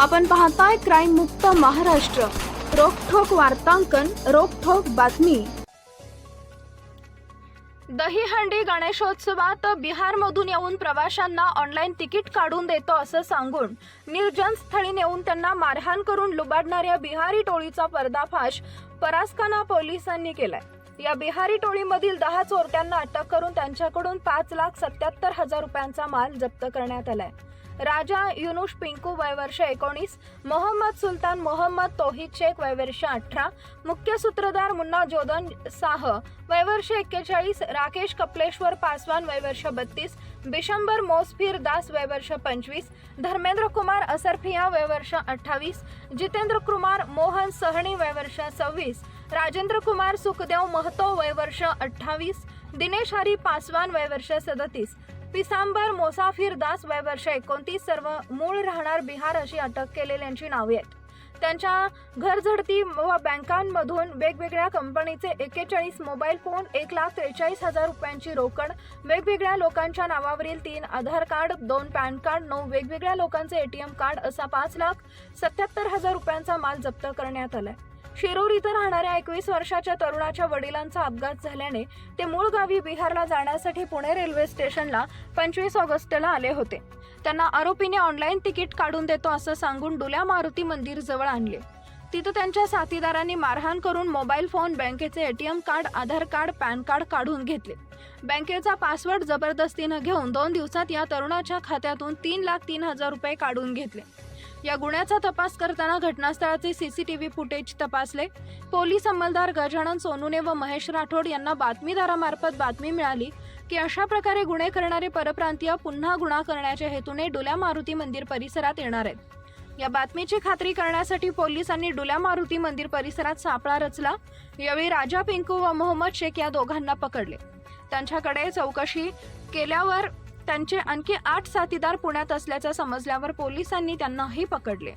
आपण पाहताय क्राईम मुक्त महाराष्ट्र. रोखोक वार्तांकन रोखोक बातमी. दहीहंडी गणेशोत्सवात बिहारमधून येऊन प्रवाशांना ऑनलाईन तिकीट काढून देतो असं सांगून निर्जन स्थळी नेऊन त्यांना मारहाण करून लुबाडणाऱ्या बिहारी टोळीचा पर्दाफाश परास्काना पोलिसांनी केलाय. या बिहारी टोळीमधील दहा चोरट्यांना अटक करून त्यांच्याकडून पाच लाख सत्याहत्तर हजार रुपयांचा माल जप्त करण्यात आलाय. राजा युनुष पिंकू वय वर्ष एकोणीस मोहम्मद सुलतान मोहम्मद तोहिद शेख वय वर्ष अठरा मुख्य सूत्रधार मुन्ना जोदन साह वय वर्ष एक्केचाळीस राकेश कपलेश्वर पासवान वय वर्ष बत्तीस बिशंबर मोसफिर दास वय वर्ष पंचवीस धर्मेंद्र कुमार असरफिया वय वर्ष अठ्ठावीस जितेंद्र कुमार मोहन सहणी वय वर्ष सव्वीस राजेंद्र कुमार सुखदेव महतो वय वर्ष अठ्ठावीस दिनेश हरी पासवान वय वर्ष सदतीस पिसांबर मोसाफिर दास वय वर्ष एकोणतीस सर्व मूळ राहणार बिहार अशी अटक केलेल्यांची नावे आहेत. त्यांच्या घरझडती व बँकांमधून वेगवेगळ्या कंपनीचे एकेचाळीस मोबाईल फोन एक लाख त्रेचाळीस हजार रुपयांची रोकड वेगवेगळ्या लोकांच्या नावावरील तीन आधार कार्ड दोन पॅन कार्ड नऊ वेगवेगळ्या लोकांचे एटीएम कार्ड असा पाच लाख सत्याहत्तर हजार रुपयांचा माल जप्त करण्यात आलाय. शिरूर इथं राहणाऱ्या एकवीस वर्षाच्या तरुणाच्या वडिलांचा अपघात झाल्याने ते मूळ गावी बिहारला जाण्यासाठी पुणे रेल्वे स्टेशनला पंचवीस ऑगस्टला आले होते. त्यांना आरोपीने ऑनलाईन तिकीट काढून देतो असं सांगून डुल्या मारुती मंदिर जवळ आणले. तिथं त्यांच्या साथीदारांनी मारहाण करून मोबाईल फोन बँकेचे ATM card Aadhaar card PAN card काढून घेतले. बँकेचा पासवर्ड जबरदस्तीनं घेऊन दोन दिवसात या तरुणाच्या खात्यातून तीन लाख तीन हजार रुपये काढून घेतले. या गुन्ह्याचा तपास करताना घटनास्थळाचे सीसीटीव्ही फुटेज तपासले. पोलीस अंमलदार गजानन सोनुने व महेश राठोड यांना बातमीदारामार्फत बातमी मिळाली की अशा प्रकारे गुन्हे करणारे परप्रांतीय पुन्हा गुन्हा करण्याच्या हेतूने डुल्या मारुती मंदिर परिसरात येणार आहेत. या बातमीची खात्री करण्यासाठी पोलिसांनी डुल्या मारुती मंदिर परिसरात सापळा रचला. यावेळी राजा पिंकू व मोहम्मद शेख या दोघांना पकडले. त्यांच्याकडे चौकशी केल्यावर त्यांचे आणखी आठ साथीदार पुण्यात असल्याचं समजल्यावर पोलिसांनी त्यांनाही पकडले.